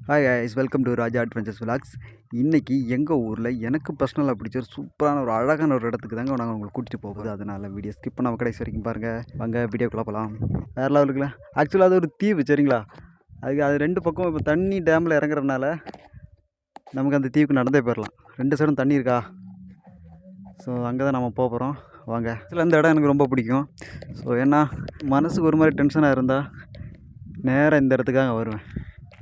Hi guys welcome to Raja adventures vlogs இன்றைக்கி எங்கள் ஊரில் எனக்கு பர்சனலாக பிடிச்ச ஒரு சூப்பரான ஒரு அழகான ஒரு இடத்துக்கு தாங்க நாங்கள் உங்களுக்கு கூட்டிகிட்டு போகுது அதனால் வீடியோ ஸ்கிப் பண்ணாமல் கடைசி வரைக்கும் பாருங்கள் வாங்க வீடியோக்குள்ளே போகலாம் வேறு லெவலுக்குல ஆக்சுவலாக அது ஒரு தீவு சரிங்களா? அதுக்கு அது ரெண்டு பக்கம் இப்போ தண்ணி டேமில் இறங்குறதுனால நமக்கு அந்த தீவுக்கு நடந்தே போயிடலாம் ரெண்டு சைடும் தண்ணி இருக்கா? ஸோ அங்கே தான் நம்ம போகிறோம் வாங்க. ஆக்சுவலாக இந்த இடம் எனக்கு ரொம்ப பிடிக்கும். ஸோ ஏன்னா மனசுக்கு ஒரு மாதிரி டென்ஷனாக இருந்தால் நேராக இந்த இடத்துக்காக வருவேன்.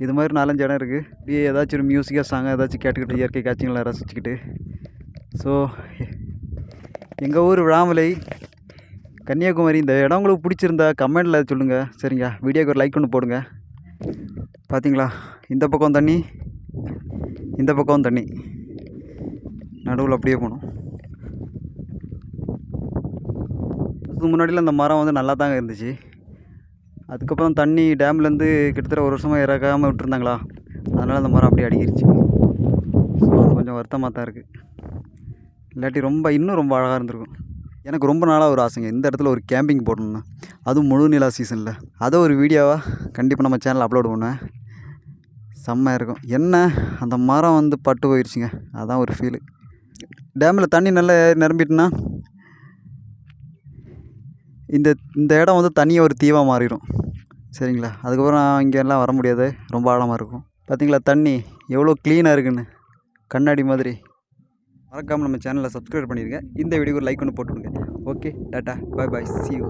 இது மாதிரி நாலஞ்சு இடம் இருக்குது இப்படியே ஏதாச்சும் ஒரு மியூசிக்காக சாங்காக ஏதாச்சும் கேட்டுக்கிட்டு இயற்கை காட்சிகளை ரசிச்சுக்கிட்டு. ஸோ எங்கள் ஊர் விழாமலை கன்னியாகுமரி இந்த இடம் உங்களுக்கு பிடிச்சிருந்தா கமெண்டில் சொல்லுங்கள் சரிங்க. வீடியோக்கு ஒரு லைக் ஒன்று போடுங்க. பார்த்தீங்களா இந்த பக்கம் தண்ணி இந்த பக்கம் தண்ணி. நடுவில் அப்படியே போகணும். இதுக்கு முன்னாடிலாம் இந்த மரம் வந்து நல்லா தாங்க இருந்துச்சு. அதுக்கப்புறம் தண்ணி டேம்லேருந்து கிட்டத்தட்ட ஒரு வருஷமாக இறக்காமல் விட்டுருந்தாங்களா? அதனால் அந்த மரம் அப்படியே அடிக்கிருச்சு. ஸோ அது கொஞ்சம் வருத்தமாக தான் இருக்குது இல்லாட்டி ரொம்ப இன்னும் ரொம்ப அழகாக இருந்திருக்கும். எனக்கு ரொம்ப நாளாக ஒரு ஆசைங்க. இந்த இடத்துல ஒரு கேம்பிங் போடணும்னு. அதுவும் முழு நிலா சீசனில். அதை ஒரு வீடியோவாக கண்டிப்பாக நம்ம சேனல் அப்லோட் பண்ணுவேன். செம்மையாக இருக்கும். என்ன அந்த மரம் வந்து பட்டு போயிடுச்சுங்க அதான் ஒரு ஃபீலு டேமில் தண்ணி நல்லா நிரம்பிட்டுனா இந்த இந்த இடம் வந்து தனியாக ஒரு தீவாக மாறிடும் சரிங்களா? அதுக்கப்புறம் இங்கெல்லாம் வர முடியாது. ரொம்ப ஆழமாக இருக்கும். பார்த்தீங்களா தண்ணி எவ்வளோ க்ளீனாக இருக்குன்னு. கண்ணாடி மாதிரி. மறக்காமல் நம்ம சேனலை சப்ஸ்கிரைப் பண்ணிடுங்க இந்த வீடியோக்கு லைக் ஒன்று போட்டுவிடுங்க okay tata. Bye bye see you